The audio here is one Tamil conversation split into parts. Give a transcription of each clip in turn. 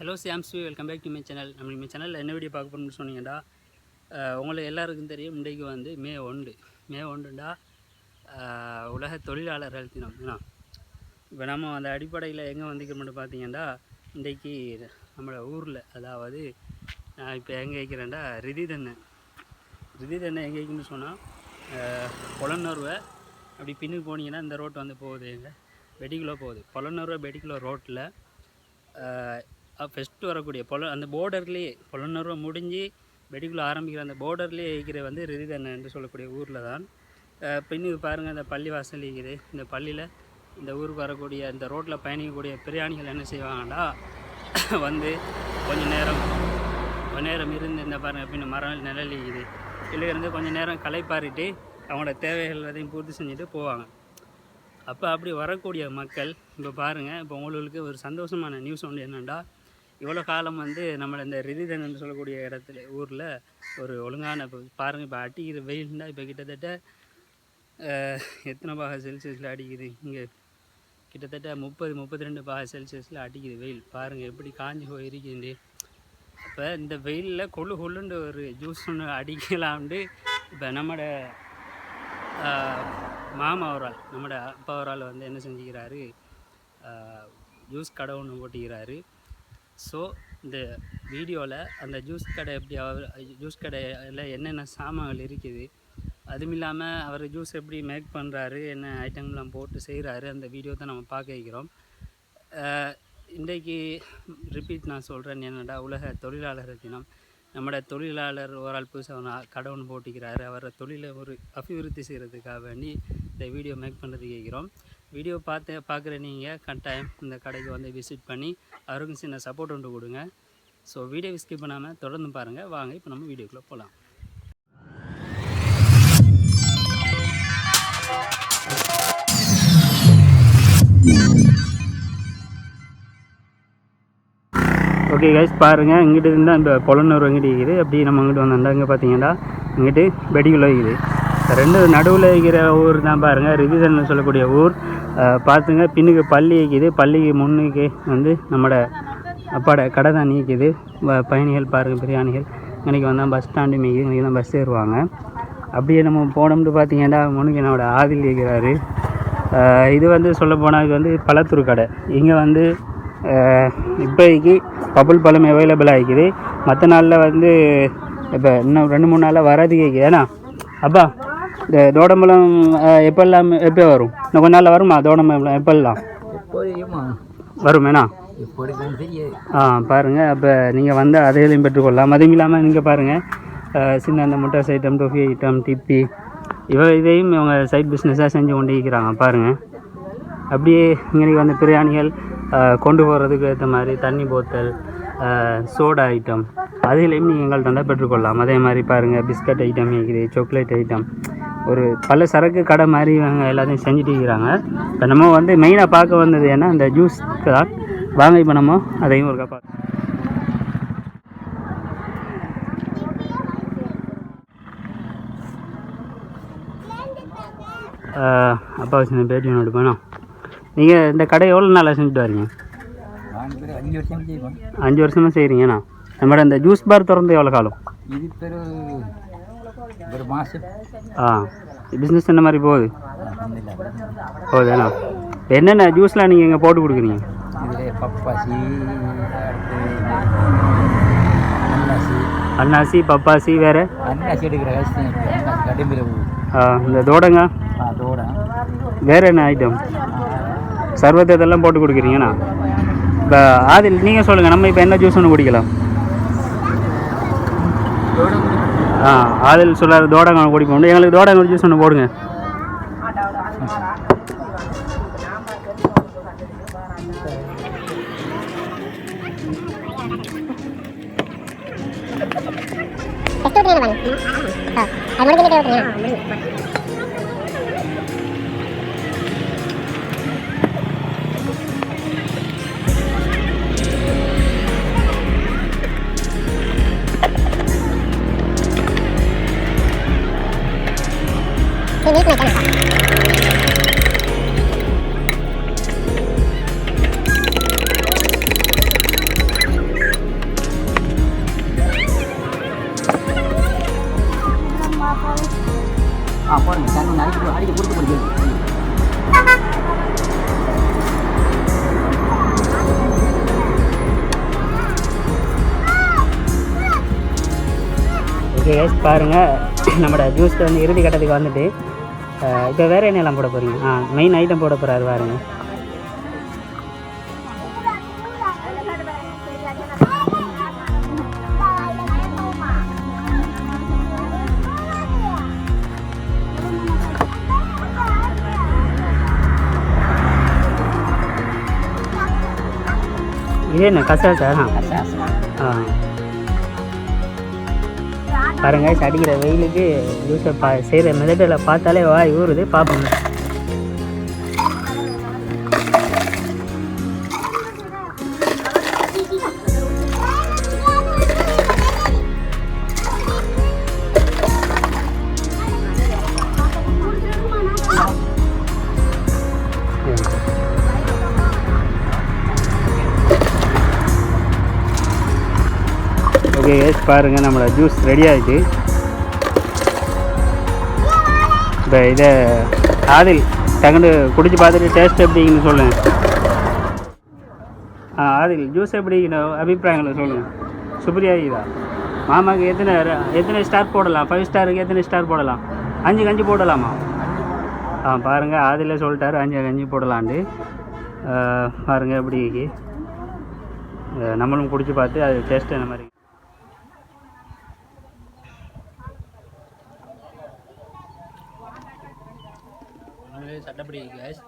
Hello சாம்ஸ்வி welcome back to my channel நம்ம நம்ம சேனலில் என்ன வீடியோ பார்க்க போகணும்னு சொன்னீங்கன்னா உங்களுக்கு எல்லாருக்கும் தெரியும். இன்றைக்கு வந்து மே ஒன்று. மே ஒன்றுண்டா உலக தொழிலாளர்கள் தினம். ஏன்னா இப்போ நம்ம அந்த அடிப்படையில் எங்கே வந்திக்கிறோம்னு பார்த்தீங்கன்னா இன்றைக்கு நம்மளோட ஊரில் அதாவது நான் இப்போ எங்கே வைக்கிறேன்டா ரிதிதண்ணை. ரிதிதண்ணை எங்கே வைக்கணும்னு சொன்னால் பொலன்னூர்வை அப்படி பின்னுக்கு போனீங்கன்னா இந்த ரோட் வந்து போகுது. எங்கே வெடிக்குள்ளே போகுது பொலன்னூர்வை வெடிக்குள்ள ரோட்டில் ஃபஸ்ட்டு வரக்கூடிய பொல அந்த போர்டர்லேயே பொலன்னூர்வை முடிஞ்சு வெடிக்குள்ளே ஆரம்பிக்கிற அந்த போர்டர்லேயே இருக்கிற வந்து ரிதிதண்ணன் என்று சொல்லக்கூடிய ஊரில் தான். பின்னுக்கு பாருங்கள் இந்த பள்ளி வாசல் இருக்குது. இந்த பள்ளியில் இந்த ஊருக்கு வரக்கூடிய இந்த ரோட்டில் பயணிக்கக்கூடிய பிரயாணிகள் என்ன செய்வாங்கடா வந்து கொஞ்ச நேரம் கொஞ்ச நேரம் இருந்து இந்த பாருங்கள் பின்ன மரம் நிழல் இருக்குது இல்லை இருந்து கொஞ்சம் நேரம் களைப்பாரிட்டு அவங்களோட தேவைகள் எல்லாத்தையும் பூர்த்தி செஞ்சுட்டு போவாங்க. அப்போ அப்படி வரக்கூடிய மக்கள் இப்போ பாருங்கள் இப்போ உங்களுக்கு ஒரு சந்தோஷமான நியூஸ் ஒன்று என்னென்னா இவ்வளோ காலம் வந்து நம்மளை இந்த ரிதிதன் சொல்லக்கூடிய இடத்துல ஊரில் ஒரு ஒழுங்கான இப்போ பாருங்கள் இப்போ அடிக்கிற வெயில்னா இப்போ கிட்டத்தட்ட எத்தனை பாக செல்சியஸில் அடிக்குது? இங்கே கிட்டத்தட்ட முப்பது முப்பத்தி ரெண்டு பாக செல்சியஸில் அடிக்குது வெயில். பாருங்கள் எப்படி காஞ்சி போயிருக்குது. இப்போ இந்த வெயிலில் கொள்ளு கொள்ளுன்ற ஒரு ஜூஸ் ஒன்று அடிக்கலாம்னு இப்போ நம்மட மாமா அவரால் நம்மட அப்பா அவரால் வந்து என்ன செஞ்சுக்கிறாரு? ஜூஸ் கடை ஒன்று ஓட்டிக்கிறாரு. ஸோ இந்த வீடியோவில் அந்த ஜூஸ் கடை எப்படி அவர் ஜூஸ் கடையில் என்னென்ன சாமான்கள் இருக்குது அதுவும் இல்லாமல் அவர் ஜூஸ் எப்படி மேக் பண்ணுறாரு என்ன ஐட்டம்லாம் போட்டு செய்கிறாரு அந்த வீடியோ தான் நம்ம பார்க்க வைக்கிறோம். இன்றைக்கு ரிப்பீட் நான் சொல்கிறேன் என்னடா உலக தொழிலாளர் தினம். நம்மட தொழிலாளர் ஒரு ஆள் புதுசாக கடை ஒன்று போட்டிக்கிறாரு அவரை தொழிலை ஒரு அபிவிருத்தி செய்கிறதுக்காக வேண்டி இந்த வீடியோ மேக் பண்ணுறது கேட்குறோம் வீடியோ பார்த்து பார்க்குற நீங்கள் கட்டாயம் இந்த கடைக்கு வந்து விசிட் பண்ணி அவருக்கும் சின்ன சப்போர்ட் ஒன்று கொடுங்க. ஸோ வீடியோ ஸ்கிப் பண்ணாமல் தொடர்ந்து பாருங்கள் வாங்க இப்போ நம்ம வீடியோக்குள்ளே போகலாம் ஓகே கைஸ் பாருங்கள் இங்கிட்டு இருந்தால் இந்த பொலனூர் இங்கிட்டு இருக்குது. அப்படி நம்ம இங்கிட்டு வந்தோம்னா இங்கே பார்த்தீங்கன்னா இங்கிட்டு வெடிக்குள்ள இருக்குது. ரெண்டு நடுவில் இருக்கிற ஊர் தான் பாருங்கள் ரிவிசன் சொல்லக்கூடிய ஊர். பார்த்துங்க. பின்னுக்கு பள்ளி இருக்குது பள்ளிக்கு முன்னுக்கு வந்து நம்மட அப்பாட கடை தான் நீக்குது பயணிகள் பாருங்கள் பிரியாணிகள். இன்றைக்கி வந்தால் பஸ் ஸ்டாண்டு மீது இன்றைக்கி தான் பஸ் ஏறுவாங்க. அப்படியே நம்ம போனோம்னு பார்த்தீங்கன்னா முன்னுக்கு என்னோட ஆதில் இருக்கிறாரு இது வந்து சொல்ல போனால் இது வந்து பழத்தூர் கடை. இங்கே வந்து இப்போதைக்கு பபுள் பழம் அவைலபிள் ஆகிக்குது மற்ற நாளில் வந்து இப்போ இன்னும் ரெண்டு மூணு நாளில் வராது கேட்குது ஏன்னா அப்பா இந்த தோடம்பழம் எப்பெல்லாம் எப்போ வரும்? இன்னும் கொஞ்ச நாளில் வருமா? தோடம்பழம் எப்பெல்லாம்? எப்படி தெரியாது. ஆ பாருங்கள் அப்போ நீங்கள் வந்து அதையிலையும் பெற்றுக்கொள்ளலாம். அதுவும் இல்லாமல் நீங்கள் பாருங்கள் சின்ன அந்த முட்டாஸ் ஐட்டம் டொஃபி ஐட்டம் டிப்பி இவ இதையும் இவங்க சைட் பிஸ்னஸாக செஞ்சு கொண்டு இருக்கிறாங்க பாருங்கள் அப்படியே இங்கே வந்து பிரியாணிகள் கொண்டு போகிறதுக்கு ஏற்ற மாதிரி தண்ணி போத்தல் சோடா ஐட்டம் அதுலேயும் நீங்கள் எங்கள்கிட்ட வந்தால் பெற்றுக்கொள்ளலாம். அதே மாதிரி பாருங்கள் பிஸ்கட் ஐட்டம் இருக்குது சாக்லேட் ஐட்டம் ஒரு பல சரக்கு கடை மாதிரி இவங்க எல்லாத்தையும் செஞ்சுட்டு இருக்கிறாங்க. இப்போ நம்ம வந்து மெயினாக பார்க்க வந்தது ஏன்னா இந்த ஜூஸ்க்கு தான். வாங்க இப்போ நம்ம அதையும் ஒரு கப்பா அப்பா சின்ன பேட்டி ஒன்று எடுப்பேன்? நீங்கள் இந்த கடை எவ்வளோ நாளாக செஞ்சுட்டு வரீங்க? அஞ்சு வருஷமாக செய்கிறீங்கண்ணா நம்மளோட இந்த ஜூஸ் பார் திறந்து எவ்வளோ காலம்? இது ஆ பிஸ்னஸ் என்ன மாதிரி போகுது போகுதுண்ணா என்னென்ன ஜூஸ்லாம் நீங்கள் இங்கே போட்டு கொடுக்குறீங்க பப்பாசி அன்னாசி பப்பாசி வேறு அன்னாசி எடுக்கிற கடுமையில் இந்த தோடங்க வேறு என்ன ஐட்டம் சர்வத்து இதெல்லாம் போட்டு கொடுக்குறீங்கண்ணா இப்போ ஆதில் நீங்கள் சொல்லுங்கள் நம்ம இப்போ என்ன ஜூஸ் ஒன்று குடிக்கலாம் ஆ அதில் சொல்லார் தோடங்கான கூடி போகணும் எங்களுக்கு தோடங்கான ஜூஸ் ஒன்று போடுங்க. அது முடிஞ்சு மீட் மேக்கர் ஆ பாருங்க தண்ணி நிறைய வந்து இறுதி கட்டத்துக்கு வந்துட்டு இப்போ வேறு என்னெல்லாம் போட போகிறீங்க ஆ மெயின் ஐட்டம் போட போகிறாரு பாருங்க இது என்ன? கசாசா. ஆ. பாருங்க அடிக்கிற வெயிலுக்கு யூஸ் பா செய்கிற மெதட்டில் பார்த்தாலே வாய் ஊறுது பார்ப்போங்க பாருங்கள் நம்மளோட ஜூஸ் ரெடி ஆகிட்டு இப்போ இதை ஆதில் டக்குன்னு குடிச்சு பார்த்துட்டு டேஸ்ட் எப்படின்னு சொல்லுங்கள் ஆ ஆதில் ஜூஸ் எப்படிங்கிற அபிப்பிராயங்களை சொல்லுங்கள் சுப்ரியா இதா மாமாக்கு எத்தனை எத்தனை ஸ்டார் போடலாம்? ஃபைவ் ஸ்டாருக்கு எத்தனை ஸ்டார் போடலாம்? அஞ்சு கஞ்சி போடலாமா? ஆ பாருங்கள் ஆதில் சொல்லிட்டாரு அஞ்சு கஞ்சி போடலான்ட்டு. பாருங்கள் பாருங்க எப்படி நம்மளும் குடிச்சு பார்த்து அது டேஸ்ட் என்ன மாதிரி சட்டப்படி கேஸ்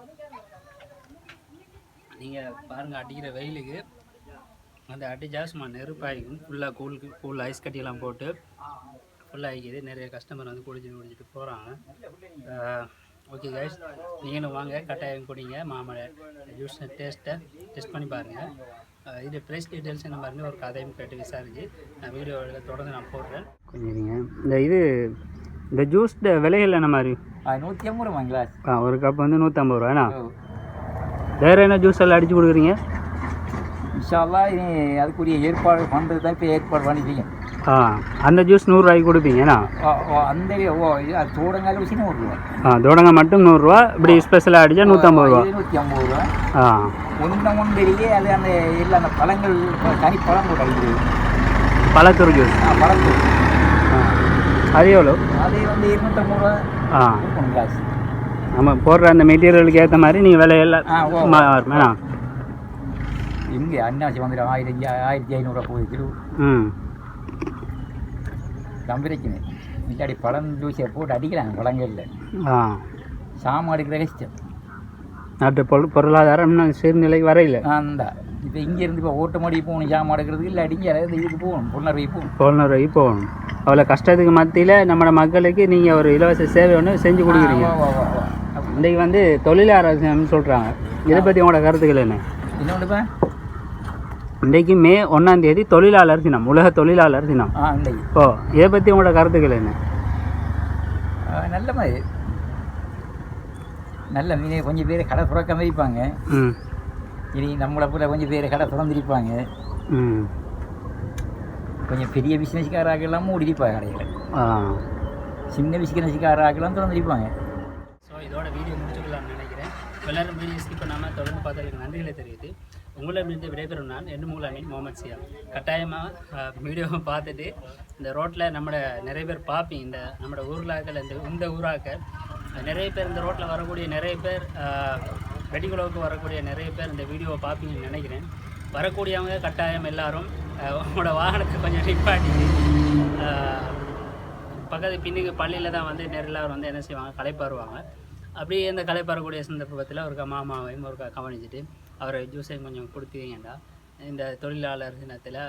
நீங்கள் பாருங்கள் அடிக்கிற வெயிலுக்கு அந்த அடித்தா சும்மா நெருப்பாகிக்கும் ஃபுல்லாக கூல் கூல் ஐஸ் கட்டியெல்லாம் போட்டு ஃபுல்லாக ஆகிக்குது நிறைய கஸ்டமர் வந்து குடிச்சிட்டு குடிச்சிட்டு போகிறாங்க ஓகே கைஸ் நீங்களும் வாங்க கட்டாயம் குடிங்க. மாமலை ஜூஸ் டேஸ்ட்டை டெஸ்ட் பண்ணி பாருங்கள் இது ப்ரைஸ் டீட்டெயில்ஸ் என்ன பாருங்க ஒரு கதையும் கேட்டு விசாரிச்சு நான் வீடியோவில் தொடர்ந்து நான் போடுறேன். கொஞ்சம் இந்த இது இந்த ஜூஸ் விலைகள் என்ன மாதிரி? நூற்றி ஐம்பது ரூபா கிளாஸ் ஆ ஒரு கப் வந்து நூற்றம்பது ரூபாண்ணா வேறு என்ன ஜூஸ் எல்லாம் அடிச்சு கொடுக்குறீங்க? இன்ஷால்லா இனி அதுக்குரிய ஏற்பாடு பண்ணுறது தான் இப்போ ஏற்பாடு பண்ணிட்டீங்க. ஆ அந்த ஜூஸ் நூறுரூவாய்க்கு கொடுப்பீங்கண்ணா அந்த ஓ அது தோடங்கால வச்சு நூறு ரூபா ஆ தொடங்க மட்டும் நூறுரூவா இப்படி ஸ்பெஷலாக அடித்தா நூற்றம்பது ரூபா நூற்றி ஐம்பது ரூபா ஆ. ஒன்று ஒன்றிலேயே அது அந்த இல்லை அந்த பழங்கள் தனி பழம் போட்டு அடிக்கிறது பழத்தூர் ஜூஸ் ஆ ஆ அது எவ்வளோ அது வந்து இருநூற்றம்பது ரூபா ஆ. கிளாஸ் நம்ம போடுற அந்த மெட்டீரியலுக்கு ஏற்ற மாதிரி நீங்கள் விலையெல்லாம். மாறுமேண்ணா இங்கே அன்னாசி வந்துடும். ஆயிரத்தி ஆயிரத்தி ஐநூறுரூவா போகுது கிலோ. ம். கம்பெனிக்குன்னு மிட்டாடி பழம் ஜூஸை போட்டு அடிக்கிறாங்க பழங்களில். ஆ. சாமான் எடுக்கிற கஷ்டம். நாட்டு பொருள் பொருளாதாரம் இன்னும் சீர்நிலைக்கு வரையில. அந்த இப்போ இங்கேருந்து இப்போ ஓட்டமாடி போகணும் சாமான் எடுக்கிறதுக்கு இல்லை அடிங்க அதாவது இதுக்கு போகணும் பொன்னரை போகணும். போனரை போகணும். அவ்வளோ கஷ்டத்துக்கு மத்தியில் நம்ம மக்களுக்கு நீங்கள் ஒரு இலவச சேவை ஒன்று செஞ்சு கொடுக்குறீங்க. இன்றைக்கு வந்து தொழிலாளர்னு சொல்கிறாங்க. இதை பற்றி உங்களோட கருத்துக்கள் என்ன? இன்னொன்றுப்பா? இன்றைக்கு மே ஒன்றாம் தேதி தொழிலாளர் தினம் உலக தொழிலாளர் தினம். ஓ இதை பற்றி உங்களோட கருத்துக்கள் என்ன? நல்ல மாதிரி. நல்ல மீன் கொஞ்சம் பேர் கடை துறக்காம இருப்பாங்க. ம். இனி நம்மளை போல கொஞ்சம் பேர் கடை திறந்திருப்பாங்க. கொஞ்சம் பெரிய பிஸ்னஸ்காராக எல்லாம் மூடிருப்பாங்க கடையில். ஆ. சின்ன பிஸ்னஸ்காராகலாம் திறந்திருப்பாங்க. ஸோ இதோட வீடியோ முடிச்சுக்கலாம்னு நினைக்கிறேன். எல்லாரும் வீடியோ ஸ்கிப் பண்ணாமல் தொடர்ந்து பார்த்ததுக்கு நன்றிகளை தெரிவித்து உங்களிடமிருந்து விடைபெறும் நான் என்று உங்கள் அமீன் முகமது சியா. கட்டாயமாக வீடியோவை பார்த்துட்டு இந்த ரோட்டில் நம்மளோட நிறைய பேர் பார்ப்பீங்க. இந்த நம்மளோட ஊர்லாக்கள் இந்த இந்த ஊராக்க நிறைய பேர் இந்த ரோட்டில் வரக்கூடிய நிறைய பேர் வெடிகுளவுக்கு வரக்கூடிய நிறைய பேர் இந்த வீடியோவை பார்ப்பீங்கன்னு நினைக்கிறேன். வரக்கூடியவங்க கட்டாயம் எல்லாரும் உங்களோட வாகனத்தை கொஞ்சம் நிப்பாட்டி பக்கத்து பின்னுக்கு பள்ளியில் தான் வந்து நேரில் வந்து என்ன செய்வாங்க களைப்பாருவாங்க. அப்படியே இந்த களைப்பாறக்கூடிய சந்தர்ப்பத்தில் ஒரு மாமாவையும் ஒருக்கா கவனிச்சுட்டு அவரை ஜூஸையும் கொஞ்சம் கொடுத்தீங்கடா இந்த தொழிலாளர் தினத்தில்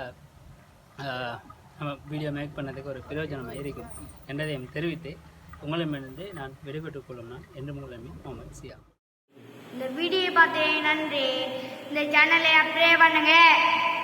நம்ம வீடியோ மேக் பண்ணதுக்கு ஒரு பிரயோஜனமாக இருக்கும் என்றதையும் தெரிவித்து உங்களிடமிருந்து நான் விடைபெற்றுக் கொள்ளும் நான் என்று மூலமே முகமது சியா இந்த வீடியோ பார்த்தேன் நன்றி. இந்த சேனலை அப்படியே பண்ணுங்க.